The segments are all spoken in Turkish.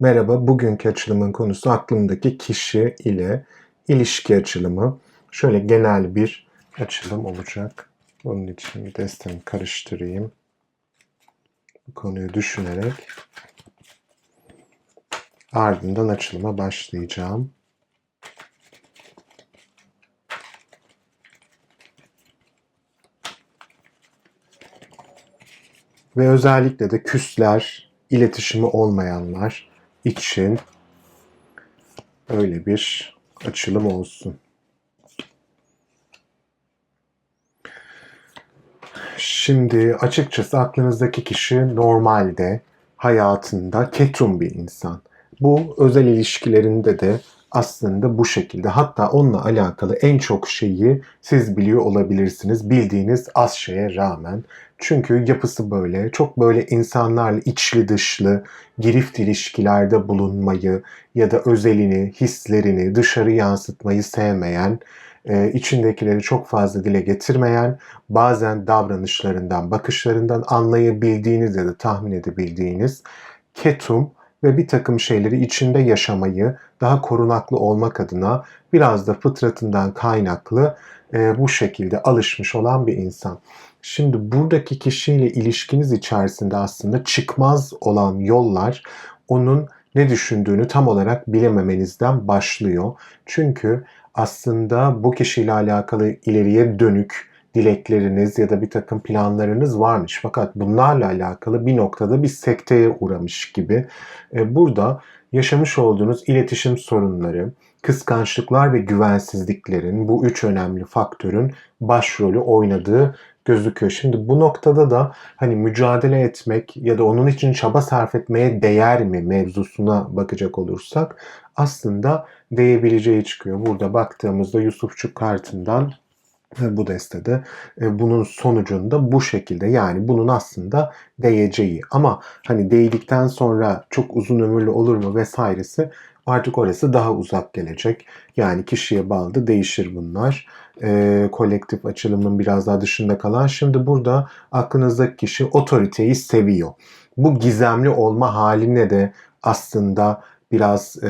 Merhaba, bugünkü açılımın konusu aklımdaki kişi ile ilişki açılımı. Şöyle genel bir açılım olacak. Onun için bir destemi karıştırayım. Bu konuyu düşünerek ardından açılıma başlayacağım. Ve özellikle de küsler, iletişimi olmayanlar için öyle bir açılım olsun. Şimdi açıkçası aklınızdaki kişi normalde hayatında ketum bir insan. Bu özel ilişkilerinde de aslında bu şekilde. Hatta onunla alakalı en çok şeyi siz biliyor olabilirsiniz. Bildiğiniz az şeye rağmen. Çünkü yapısı böyle. Çok böyle insanlarla içli dışlı, girift ilişkilerde bulunmayı ya da özelini, hislerini dışarı yansıtmayı sevmeyen, e, içindekileri çok fazla dile getirmeyen, bazen davranışlarından, bakışlarından anlayabildiğiniz ya da tahmin edebildiğiniz ketum ve bir takım şeyleri içinde yaşamayı daha korunaklı olmak adına biraz da fıtratından kaynaklı e, bu şekilde alışmış olan bir insan. Şimdi buradaki kişiyle ilişkiniz içerisinde aslında çıkmaz olan yollar onun ne düşündüğünü tam olarak bilememenizden başlıyor. Çünkü aslında bu kişiyle alakalı ileriye dönük dilekleriniz ya da bir takım planlarınız varmış. Fakat bunlarla alakalı bir noktada bir sekteye uğramış gibi. E, burada yaşamış olduğunuz iletişim sorunları, kıskançlıklar ve güvensizliklerin bu üç önemli faktörün başrolü oynadığı gözüküyor. Şimdi bu noktada da hani mücadele etmek ya da onun için çaba sarf etmeye değer mi mevzusuna bakacak olursak aslında değebileceği çıkıyor. Burada baktığımızda Yusufçuk kartından bu destede e, bunun sonucunda bu şekilde yani bunun aslında değeceği ama hani değdikten sonra çok uzun ömürlü olur mu vesairesi artık orası daha uzak gelecek. Yani kişiye bağlı değişir bunlar. E, kolektif açılımın biraz daha dışında kalan. Şimdi burada aklınızdaki kişi otoriteyi seviyor. Bu gizemli olma haline de aslında biraz e,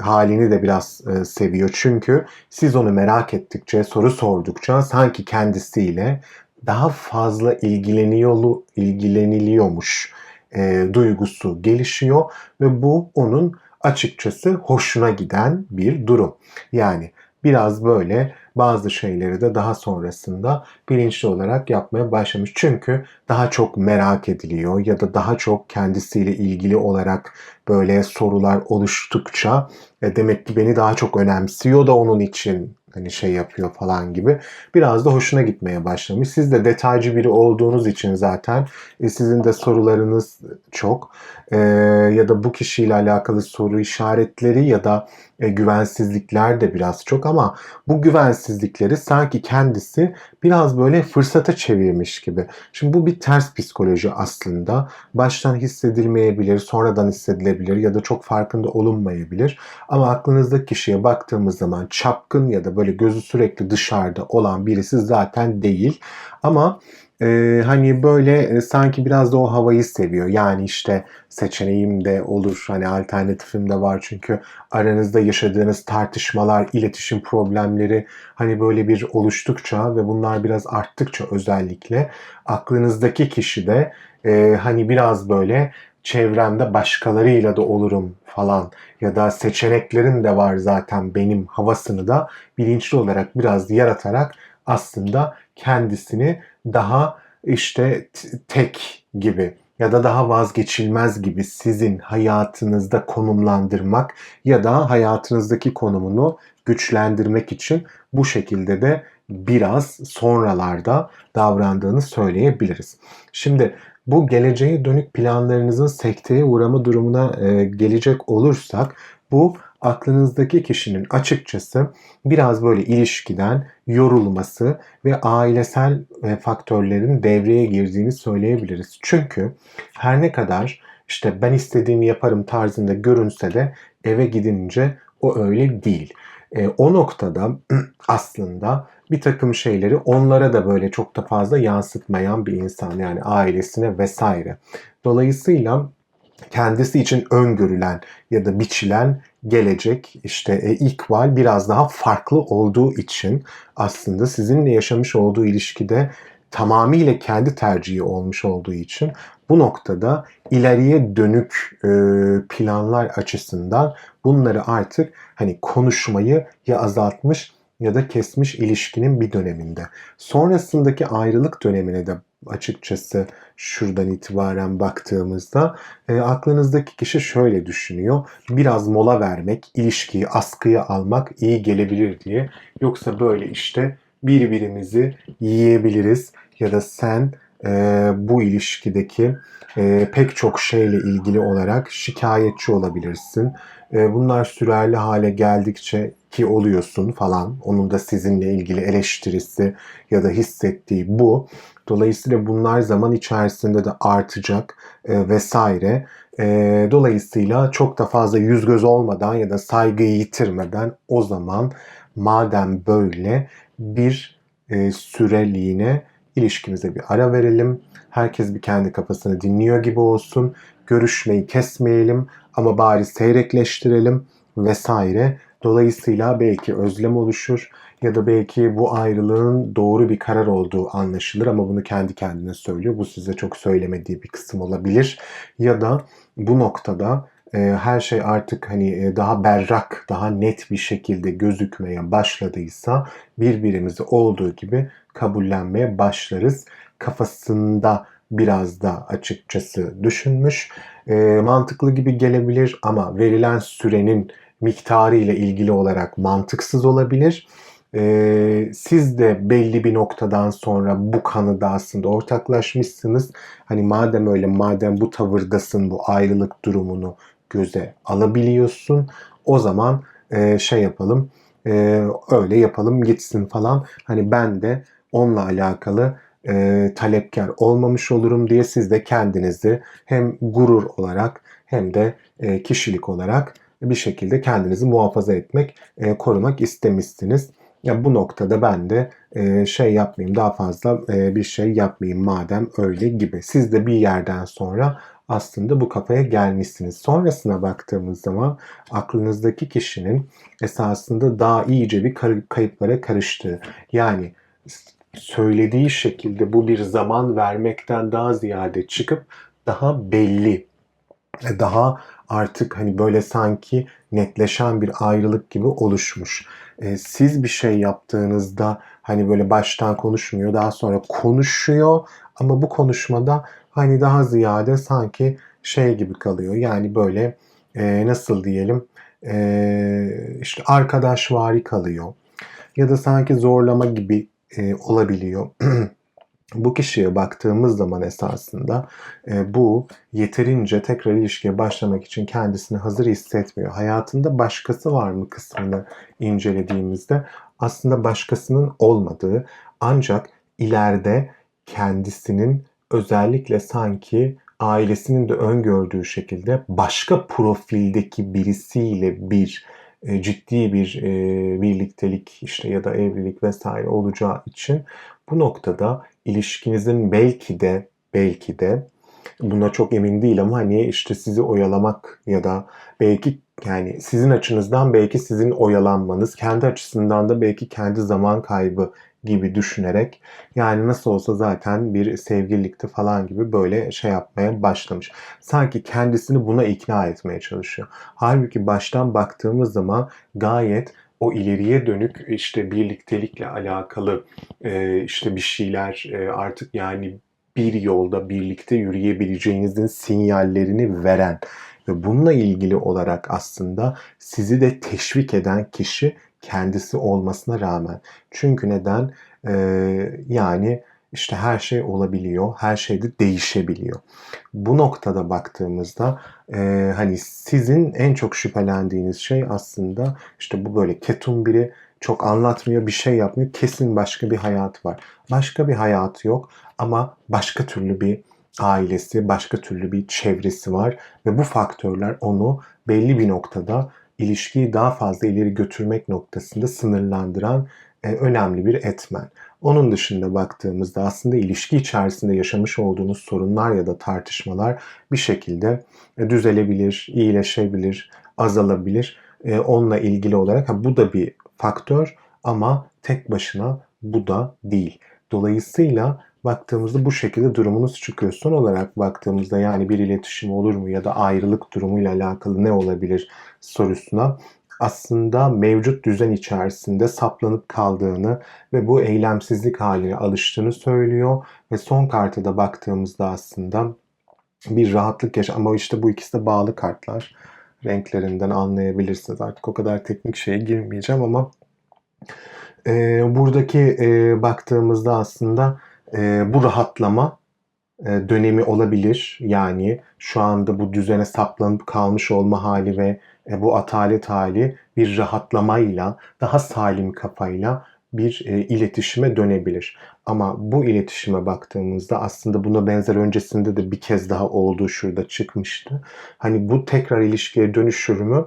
halini de biraz e, seviyor. Çünkü siz onu merak ettikçe, soru sordukça sanki kendisiyle daha fazla ilgileniyor, ilgileniliyormuş e, duygusu gelişiyor ve bu onun açıkçası hoşuna giden bir durum. Yani biraz böyle bazı şeyleri de daha sonrasında bilinçli olarak yapmaya başlamış. Çünkü daha çok merak ediliyor ya da daha çok kendisiyle ilgili olarak böyle sorular oluştukça e, demek ki beni daha çok önemsiyor da onun için hani şey yapıyor falan gibi biraz da hoşuna gitmeye başlamış. Siz de detaycı biri olduğunuz için zaten e, sizin de sorularınız çok e, ya da bu kişiyle alakalı soru işaretleri ya da e, güvensizlikler de biraz çok ama bu güvensizlikleri sanki kendisi biraz böyle fırsata çevirmiş gibi. Şimdi bu bir ters psikoloji aslında. Baştan hissedilmeyebilir, sonradan hissedilebilir ya da çok farkında olunmayabilir. Ama aklınızdaki kişiye baktığımız zaman çapkın ya da böyle gözü sürekli dışarıda olan birisi zaten değil. Ama e, hani böyle e, sanki biraz da o havayı seviyor. Yani işte seçeneğim de olur. Hani alternatifim de var. Çünkü aranızda yaşadığınız tartışmalar, iletişim problemleri hani böyle bir oluştukça ve bunlar biraz arttıkça özellikle aklınızdaki kişi de e, hani biraz böyle çevremde başkalarıyla da olurum falan ya da seçeneklerim de var zaten benim havasını da bilinçli olarak biraz yaratarak aslında kendisini daha işte tek gibi ya da daha vazgeçilmez gibi sizin hayatınızda konumlandırmak ya da hayatınızdaki konumunu güçlendirmek için bu şekilde de biraz sonralarda davrandığını söyleyebiliriz. Şimdi bu geleceğe dönük planlarınızın sekteye uğrama durumuna e, gelecek olursak bu aklınızdaki kişinin açıkçası biraz böyle ilişkiden yorulması ve ailesel e, faktörlerin devreye girdiğini söyleyebiliriz. Çünkü her ne kadar işte ben istediğimi yaparım tarzında görünse de eve gidince o öyle değil. E, o noktada aslında bir takım şeyleri onlara da böyle çok da fazla yansıtmayan bir insan yani ailesine vesaire. Dolayısıyla kendisi için öngörülen ya da biçilen gelecek. İşte e, ikbal biraz daha farklı olduğu için aslında sizinle yaşamış olduğu ilişkide tamamıyla kendi tercihi olmuş olduğu için bu noktada ileriye dönük e, planlar açısından bunları artık hani konuşmayı ya azaltmış ya da kesmiş ilişkinin bir döneminde. Sonrasındaki ayrılık dönemine de açıkçası şuradan itibaren baktığımızda e, aklınızdaki kişi şöyle düşünüyor. Biraz mola vermek, ilişkiyi askıya almak iyi gelebilir diye. Yoksa böyle işte birbirimizi yiyebiliriz ya da sen e, bu ilişkideki e, pek çok şeyle ilgili olarak şikayetçi olabilirsin. E, bunlar sürerli hale geldikçe ki oluyorsun falan. Onun da sizinle ilgili eleştirisi ya da hissettiği bu. Dolayısıyla bunlar zaman içerisinde de artacak e, vesaire. E, dolayısıyla çok da fazla yüz göz olmadan ya da saygıyı yitirmeden o zaman madem böyle bir e, süreliğine ilişkimize bir ara verelim. Herkes bir kendi kafasını dinliyor gibi olsun. Görüşmeyi kesmeyelim ama bari seyrekleştirelim vesaire. Dolayısıyla belki özlem oluşur ya da belki bu ayrılığın doğru bir karar olduğu anlaşılır ama bunu kendi kendine söylüyor. Bu size çok söylemediği bir kısım olabilir. Ya da bu noktada her şey artık hani e, daha berrak, daha net bir şekilde gözükmeye başladıysa birbirimizi olduğu gibi kabullenmeye başlarız. Kafasında biraz da açıkçası düşünmüş. E, mantıklı gibi gelebilir ama verilen sürenin miktarı ile ilgili olarak mantıksız olabilir. Ee, siz de belli bir noktadan sonra bu kanıda aslında ortaklaşmışsınız. Hani madem öyle, madem bu tavırdasın, bu ayrılık durumunu göze alabiliyorsun. O zaman e, şey yapalım, e, öyle yapalım gitsin falan. Hani ben de onunla alakalı e, talepkar olmamış olurum diye siz de kendinizi hem gurur olarak hem de e, kişilik olarak bir şekilde kendinizi muhafaza etmek, e, korumak istemişsiniz. Ya bu noktada ben de e, şey yapmayayım, daha fazla e, bir şey yapmayayım madem öyle gibi. Siz de bir yerden sonra aslında bu kafaya gelmişsiniz. Sonrasına baktığımız zaman aklınızdaki kişinin esasında daha iyice bir kayıplara karıştığı. Yani söylediği şekilde bu bir zaman vermekten daha ziyade çıkıp daha belli, daha artık hani böyle sanki netleşen bir ayrılık gibi oluşmuş. Siz bir şey yaptığınızda hani böyle baştan konuşmuyor, daha sonra konuşuyor ama bu konuşmada hani daha ziyade sanki şey gibi kalıyor. Yani böyle e, nasıl diyelim e, işte arkadaşvari kalıyor ya da sanki zorlama gibi e, olabiliyor. bu kişiye baktığımız zaman esasında e, bu yeterince tekrar ilişkiye başlamak için kendisini hazır hissetmiyor. Hayatında başkası var mı kısmını incelediğimizde aslında başkasının olmadığı ancak ileride kendisinin özellikle sanki ailesinin de öngördüğü şekilde başka profildeki birisiyle bir e, ciddi bir e, birliktelik işte ya da evlilik vesaire olacağı için bu noktada ilişkinizin belki de belki de buna çok emin değil ama hani işte sizi oyalamak ya da belki yani sizin açınızdan belki sizin oyalanmanız, kendi açısından da belki kendi zaman kaybı gibi düşünerek yani nasıl olsa zaten bir sevgililikti falan gibi böyle şey yapmaya başlamış. Sanki kendisini buna ikna etmeye çalışıyor. Halbuki baştan baktığımız zaman gayet o ileriye dönük işte birliktelikle alakalı e, işte bir şeyler e, artık yani bir yolda birlikte yürüyebileceğinizin sinyallerini veren ve bununla ilgili olarak aslında sizi de teşvik eden kişi kendisi olmasına rağmen. Çünkü neden? Ee, yani işte her şey olabiliyor, her şey de değişebiliyor. Bu noktada baktığımızda e, hani sizin en çok şüphelendiğiniz şey aslında işte bu böyle ketum biri çok anlatmıyor, bir şey yapmıyor. Kesin başka bir hayat var. Başka bir hayatı yok ama başka türlü bir ailesi, başka türlü bir çevresi var ve bu faktörler onu belli bir noktada ilişkiyi daha fazla ileri götürmek noktasında sınırlandıran önemli bir etmen. Onun dışında baktığımızda aslında ilişki içerisinde yaşamış olduğunuz sorunlar ya da tartışmalar bir şekilde e, düzelebilir, iyileşebilir, azalabilir. E, onunla ilgili olarak bu da bir faktör ama tek başına bu da değil. Dolayısıyla baktığımızda bu şekilde durumunuz çıkıyor. Son olarak baktığımızda yani bir iletişim olur mu ya da ayrılık durumuyla alakalı ne olabilir sorusuna aslında mevcut düzen içerisinde saplanıp kaldığını ve bu eylemsizlik haline alıştığını söylüyor. Ve son karta da baktığımızda aslında bir rahatlık yaş ama işte bu ikisi de bağlı kartlar. Renklerinden anlayabilirsiniz. Artık o kadar teknik şeye girmeyeceğim ama e, buradaki e, baktığımızda aslında e, bu rahatlama dönemi olabilir. Yani şu anda bu düzene saplanıp kalmış olma hali ve e, bu atalet hali bir rahatlamayla, daha salim kafayla bir e, iletişime dönebilir. Ama bu iletişime baktığımızda aslında buna benzer öncesinde de bir kez daha olduğu şurada çıkmıştı. Hani bu tekrar ilişkiye dönüşür mü?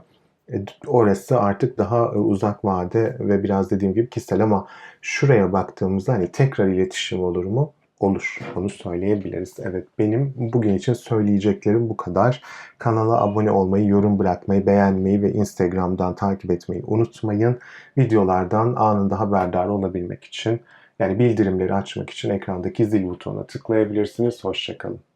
E, orası artık daha e, uzak vade ve biraz dediğim gibi kişisel ama şuraya baktığımızda hani tekrar iletişim olur mu? Olur. Onu söyleyebiliriz. Evet benim bugün için söyleyeceklerim bu kadar. Kanala abone olmayı, yorum bırakmayı, beğenmeyi ve Instagram'dan takip etmeyi unutmayın. Videolardan anında haberdar olabilmek için yani bildirimleri açmak için ekrandaki zil butonuna tıklayabilirsiniz. Hoşçakalın.